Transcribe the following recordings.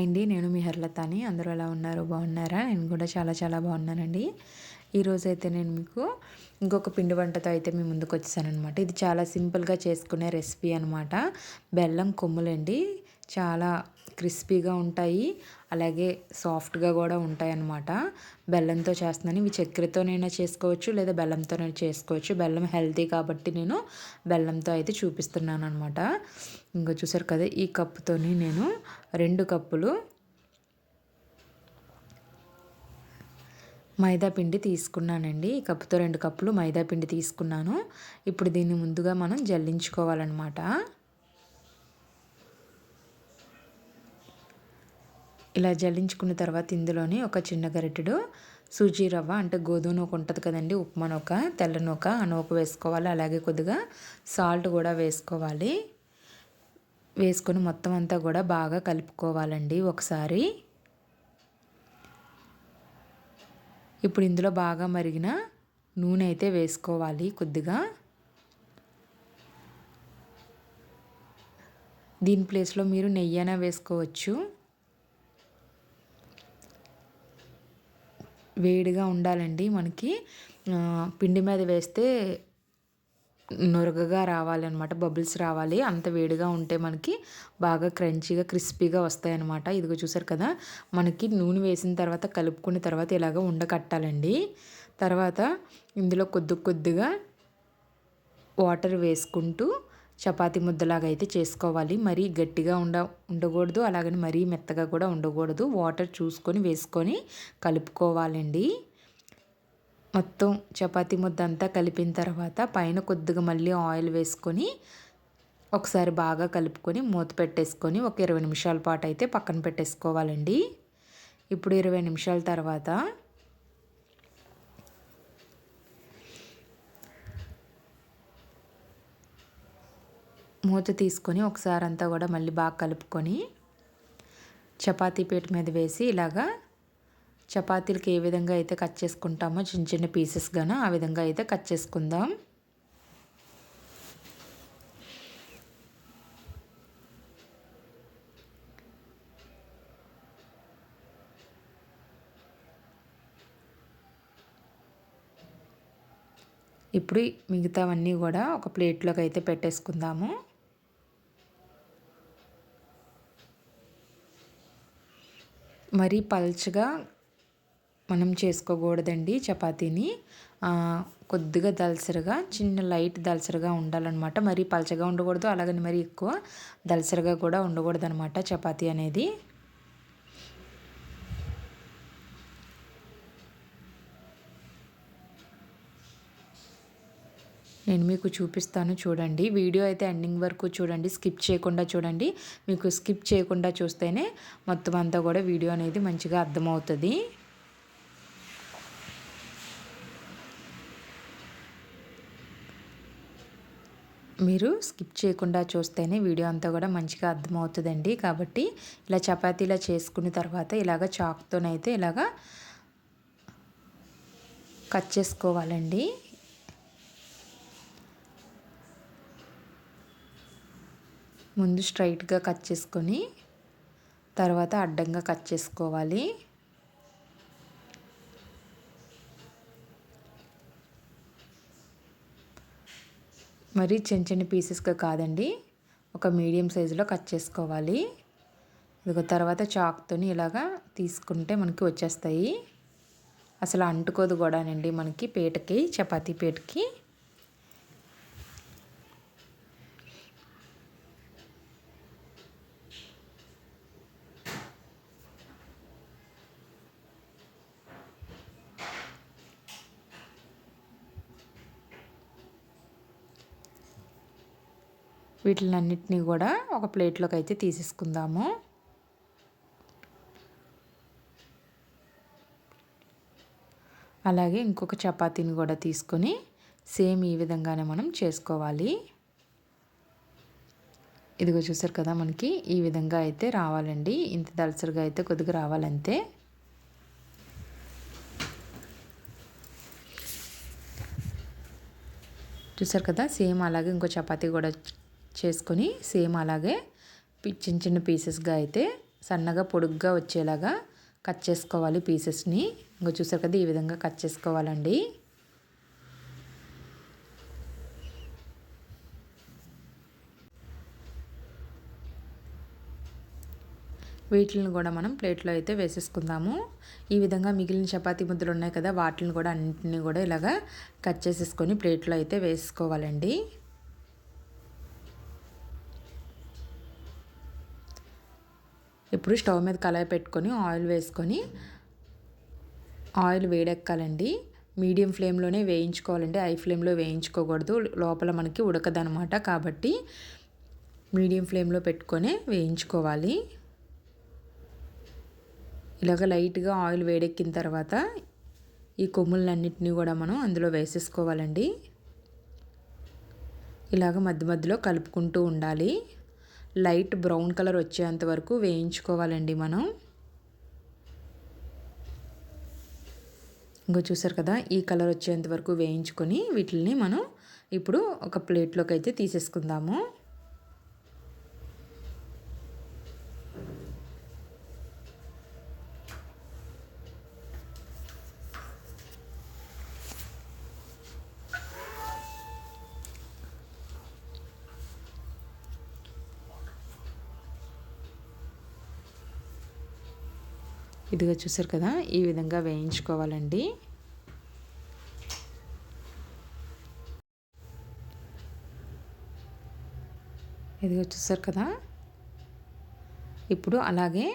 Hi అండి. నేను మీ హర్లతాని. అందరూ ఎలా ఉన్నారు? బాగున్నారా? నేను కూడా చాలా చాలా బాగున్నానండి. ఈరోజు అయితే నేను మీకు ఇంకొక పిండి వంటతో అయితే మీ ముందుకు వచ్చేసానమాట ఇది చాలా సింపుల్గా చేసుకునే రెసిపీ అనమాట బెల్లం కొమ్ములండి. చాలా క్రిస్పీగా ఉంటాయి. అలాగే సాఫ్ట్గా కూడా ఉంటాయి అన్నమాట బెల్లంతో చేస్తున్నాను ఇవి చక్కెరతోనైనా చేసుకోవచ్చు లేదా బెల్లంతోనైనా చేసుకోవచ్చు. బెల్లం హెల్తీ కాబట్టి నేను బెల్లంతో అయితే చూపిస్తున్నాను అనమాట ఇంకా చూసారు కదా ఈ కప్పుతోని నేను రెండు కప్పులు మైదా పిండి తీసుకున్నానండి. ఈ కప్పుతో రెండు కప్పులు మైదా పిండి తీసుకున్నాను. ఇప్పుడు దీన్ని ముందుగా మనం జల్లించుకోవాలన్నమాట. ఇలా జల్లించుకున్న తర్వాత ఇందులోని ఒక చిన్న గరిటెడు సూజీ రవ్వ అంటే గోధుమ నూక ఉంటుంది కదండి ఉప్మా నూక తెల్ల నూక ఆ నూక వేసుకోవాలి. అలాగే కొద్దిగా సాల్ట్ కూడా వేసుకోవాలి. వేసుకొని మొత్తం అంతా కూడా బాగా కలుపుకోవాలండి ఒకసారి. ఇప్పుడు ఇందులో బాగా మరిగిన నూనె అయితే వేసుకోవాలి కొద్దిగా. దీని ప్లేస్లో మీరు నెయ్యి అయినా వేసుకోవచ్చు. వేడిగా ఉండాలండి మనకి. పిండి మీద వేస్తే నొరగగా రావాలన్నమాట బబుల్స్ రావాలి. అంత వేడిగా ఉంటే మనకి బాగా క్రంచీగా క్రిస్పీగా వస్తాయన్నమాట. ఇదిగో చూసారు కదా మనకి నూనె వేసిన తర్వాత కలుపుకున్న తర్వాత ఇలాగ ఉండకట్టాలండి తర్వాత ఇందులో కొద్ది కొద్దిగా వాటర్ వేసుకుంటూ చపాతి ముద్దలాగా అయితే చేసుకోవాలి. మరీ గట్టిగా ఉండ ఉండకూడదు. అలాగని మరీ మెత్తగా కూడా ఉండకూడదు. వాటర్ చూసుకొని వేసుకొని కలుపుకోవాలండి. మొత్తం చపాతి ముద్ద అంతా కలిపిన తర్వాత పైన కొద్దిగా మళ్ళీ ఆయిల్ వేసుకొని ఒకసారి బాగా కలుపుకొని మూత పెట్టేసుకొని ఒక ఇరవై నిమిషాల పాటు అయితే పక్కన పెట్టేసుకోవాలండి. ఇప్పుడు ఇరవై నిమిషాల తర్వాత మూత తీసుకొని ఒకసారి అంతా కూడా మళ్ళీ బాగా కలుపుకొని చపాతీ పీట మీద వేసి ఇలాగా చపాతీలకి ఏ విధంగా అయితే కట్ చేసుకుంటామో చిన్న చిన్న పీసెస్గాను ఆ విధంగా అయితే కట్ చేసుకుందాం. ఇప్పుడు మిగతావన్నీ కూడా ఒక ప్లేట్లోకి అయితే పెట్టేసుకుందాము. మరీ పల్చగా మనం చేసుకోకూడదండి చపాతీని. కొద్దిగా దలసరగా చిన్న లైట్ దలసరగా ఉండాలన్నమాట. మరీ పలచగా ఉండకూడదు అలాగని మరీ ఎక్కువ దలసరగా కూడా ఉండకూడదు అనమాట చపాతీ అనేది. నేను మీకు చూపిస్తాను చూడండి. వీడియో అయితే ఎండింగ్ వరకు చూడండి. స్కిప్ చేయకుండా చూడండి. మీకు స్కిప్ చేయకుండా చూస్తేనే మొత్తం అంతా కూడా వీడియో అనేది మంచిగా అర్థమవుతుంది. మీరు స్కిప్ చేయకుండా చూస్తేనే వీడియో అంతా కూడా మంచిగా అర్థమవుతుందండి. కాబట్టి ఇలా చపాతీలా చేసుకున్న తర్వాత ఇలాగ చాక్తోనైతే ఇలాగా కట్ చేసుకోవాలండి. ముందు స్ట్రైట్గా కట్ చేసుకొని తర్వాత అడ్డంగా కట్ చేసుకోవాలి. మరి చిన్న చిన్న పీసెస్గా కాదండి ఒక మీడియం సైజులో కట్ చేసుకోవాలి. ఇదిగో తర్వాత చాక్తోని ఇలాగా తీసుకుంటే మనకి వచ్చేస్తాయి. అసలు అంటుకోదు కూడానండి మనకి పేటకి చపాతీ పేటకి. వీటిలన్నిటినీ కూడా ఒక ప్లేట్లోకి అయితే తీసేసుకుందాము. అలాగే ఇంకొక చపాతీని కూడా తీసుకొని సేమ్ ఈ విధంగానే మనం చేసుకోవాలి. ఇదిగో చూసారు కదా మనకి ఈ విధంగా అయితే రావాలండి. ఇంత దలసరిగా అయితే కొద్దిగా రావాలంతే. చూసారు కదా? సేమ్ అలాగే ఇంకో చపాతీ కూడా చేసుకొని సేమ్ అలాగే చిన్న చిన్న పీసెస్గా అయితే సన్నగా పొడుగ్గా వచ్చేలాగా కట్ చేసుకోవాలి పీసెస్ని. ఇంకా చూసారు కదా ఈ విధంగా కట్ చేసుకోవాలండి. వీటిని కూడా మనం ప్లేట్లో అయితే వేసేసుకుందాము. ఈ విధంగా మిగిలిన చపాతీ ముద్దలు ఉన్నాయి కదా వాటిని కూడా అన్నింటినీ కూడా ఇలాగా కట్ చేసేసుకొని ప్లేట్లో అయితే వేసుకోవాలండి. ఇప్పుడు స్టవ్ మీద కళాయి పెట్టుకొని ఆయిల్ వేసుకొని ఆయిల్ వేడెక్కాలండి. మీడియం ఫ్లేమ్లోనే వేయించుకోవాలండి. హై ఫ్లేమ్లో వేయించుకోకూడదు. లోపల మనకి ఉడకదనమాట కాబట్టి మీడియం ఫ్లేమ్లో పెట్టుకొని వేయించుకోవాలి. ఇలాగ లైట్గా ఆయిల్ వేడెక్కిన తర్వాత ఈ కొమ్ములన్నింటినీ కూడా మనం అందులో వేసేసుకోవాలండి. ఇలాగ మధ్య మధ్యలో కలుపుకుంటూ ఉండాలి. లైట్ బ్రౌన్ కలర్ వచ్చేంత వరకు వేయించుకోవాలండి మనం. ఇంకో చూసారు కదా ఈ కలర్ వచ్చేంత వరకు వేయించుకొని వీటిని మనం ఇప్పుడు ఒక ప్లేట్లోకి అయితే తీసేసుకుందాము. ఇదిగో చూసారు కదా ఈ విధంగా వేయించుకోవాలండి. ఇదిగో చూసారు కదా ఇప్పుడు అలాగే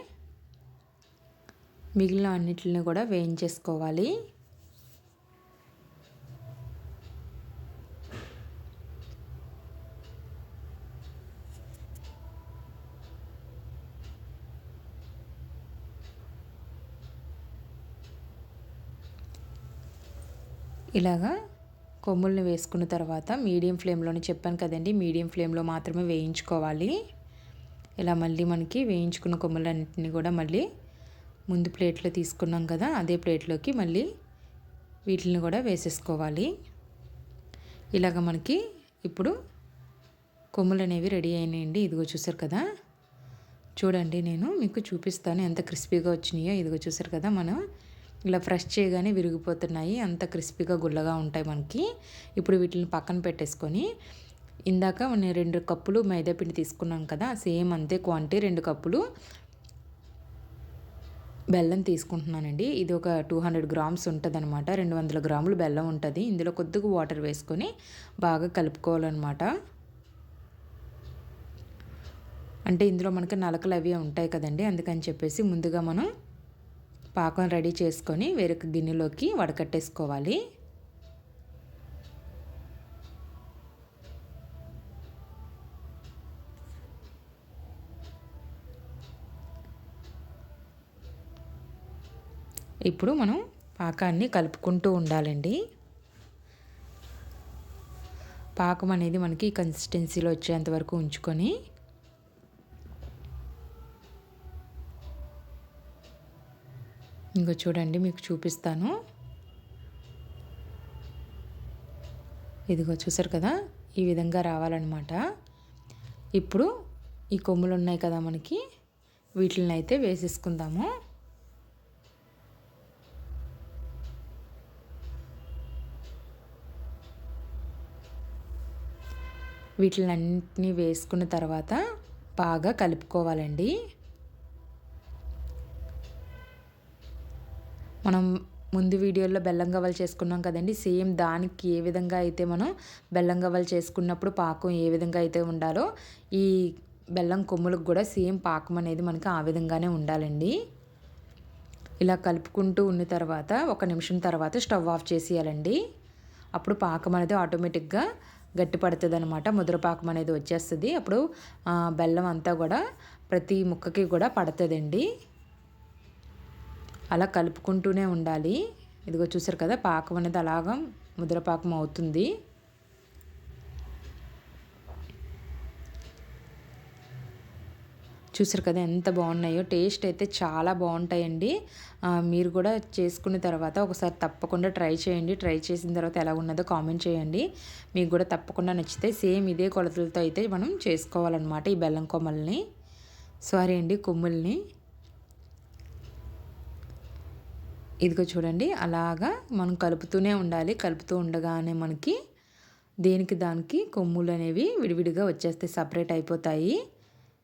మిగిలిన అన్నిటిని కూడా వేయించేసుకోవాలి. ఇలాగా కొమ్ముల్ని వేసుకున్న తర్వాత మీడియం ఫ్లేమ్లోనే చెప్పాను కదండి మీడియం ఫ్లేమ్లో మాత్రమే వేయించుకోవాలి. ఇలా మళ్ళీ మనకి వేయించుకున్న కొమ్ములన్నింటినీ కూడా మళ్ళీ ముందు ప్లేట్లో తీసుకున్నాం కదా అదే ప్లేట్లోకి మళ్ళీ వీటిని కూడా వేసేసుకోవాలి. ఇలాగ మనకి ఇప్పుడు కొమ్ములు అనేవి రెడీ అయినాయండి ఇదిగో చూసారు కదా. చూడండి నేను మీకు చూపిస్తాను ఎంత క్రిస్పీగా వచ్చినాయో ఇదిగో చూసారు కదా మనం ఇలా ఫ్రెష్ చేయగానే విరిగిపోతున్నాయి. అంత క్రిస్పీగా గుల్లగా ఉంటాయి మనకి. ఇప్పుడు వీటిని పక్కన పెట్టేసుకొని ఇందాక నేను రెండు కప్పులు మైదాపిండి తీసుకున్నాను కదా సేమ్ అంతే క్వాంటిటీ రెండు కప్పులు బెల్లం తీసుకుంటున్నానండి. ఇది ఒక టూ హండ్రెడ్ గ్రామ్స్ ఉంటుంది అనమాట రెండు వందల గ్రాములు బెల్లం ఉంటుంది. ఇందులో కొద్దిగా వాటర్ వేసుకొని బాగా కలుపుకోవాలన్నమాట. అంటే ఇందులో మనకి నలకలు అవి ఉంటాయి కదండి అందుకని చెప్పేసి ముందుగా మనం పాకం రెడీ చేసుకొని వేరొక గిన్నెలోకి వడకట్టేసుకోవాలి. ఇప్పుడు మనం పాకాన్ని కలుపుకుంటూ ఉండాలండి. పాకం అనేది మనకి కన్సిస్టెన్సీలో వచ్చేంత వరకు ఉంచుకొని ఇంకో చూడండి మీకు చూపిస్తాను. ఇదిగో చూసారు కదా ఈ విధంగా రావాలన్నమాట. ఇప్పుడు ఈ కొమ్ములు ఉన్నాయి కదా మనకి వీటిని అయితే వేసేసుకుందాము. వీటిని వేసుకున్న తర్వాత బాగా కలుపుకోవాలండి. మనం ముందు వీడియోలో బెల్లం గవ్వలు చేసుకున్నాం కదండి. సేమ్ దానికి ఏ విధంగా అయితే మనం బెల్లం గవ్వలు చేసుకున్నప్పుడు పాకం ఏ విధంగా అయితే ఉండాలో ఈ బెల్లం కొమ్ములకు కూడా సేమ్ పాకం అనేది మనకి ఆ విధంగానే ఉండాలండి. ఇలా కలుపుకుంటూ ఉన్న తర్వాత ఒక నిమిషం తర్వాత స్టవ్ ఆఫ్ చేసేయాలండి. అప్పుడు పాకం అనేది ఆటోమేటిక్గా గట్టి పడుతుంది అనమాట ముద్రపాకం అనేది వచ్చేస్తుంది. అప్పుడు బెల్లం అంతా కూడా ప్రతి ముక్కకి కూడా పడుతుందండి. అలా కలుపుకుంటూనే ఉండాలి. ఇదిగో చూసారు కదా పాకం అనేది అలాగ ముద్రపాకం అవుతుంది. చూసారు కదా ఎంత బాగున్నాయో టేస్ట్ అయితే చాలా బాగుంటాయండి. మీరు కూడా చేసుకున్న తర్వాత ఒకసారి తప్పకుండా ట్రై చేయండి. ట్రై చేసిన తర్వాత ఎలా ఉన్నదో కామెంట్ చేయండి. మీకు కూడా తప్పకుండా నచ్చితే సేమ్ ఇదే కొలతలతో అయితే మనం చేసుకోవాలన్నమాట ఈ బెల్లం కొమ్మల్ని. సారీ అండి కొమ్ముల్ని. ఇదిగో చూడండి అలాగా మనం కలుపుతూనే ఉండాలి. కలుపుతూ ఉండగానే మనకి దేనికి దానికి కొమ్ములు అనేవి విడివిడిగా వచ్చేస్తాయి సపరేట్ అయిపోతాయి.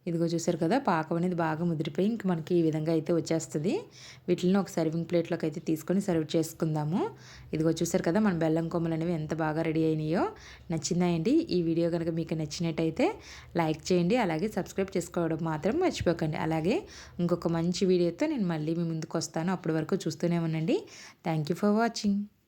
ఇదిగో చూసారు కదా పాకం అనేది బాగా ముదిరిపోయి ఇంక మనకి ఈ విధంగా అయితే వచ్చేస్తుంది. వీటిని ఒక సర్వింగ్ ప్లేట్లోకి అయితే తీసుకొని సర్వ్ చేసుకుందాము. ఇదిగో చూసారు కదా మన బెల్లం కొమ్మలు అనేవి ఎంత బాగా రెడీ అయినాయో. నచ్చిందాయండి? ఈ వీడియో కనుక మీకు నచ్చినట్టయితే లైక్ చేయండి అలాగే సబ్స్క్రైబ్ చేసుకోవడం మాత్రం మర్చిపోకండి. అలాగే ఇంకొక మంచి వీడియోతో నేను మళ్ళీ మీ ముందుకు వస్తాను. అప్పటి వరకు చూస్తూనే ఉండండి. Thank you for watching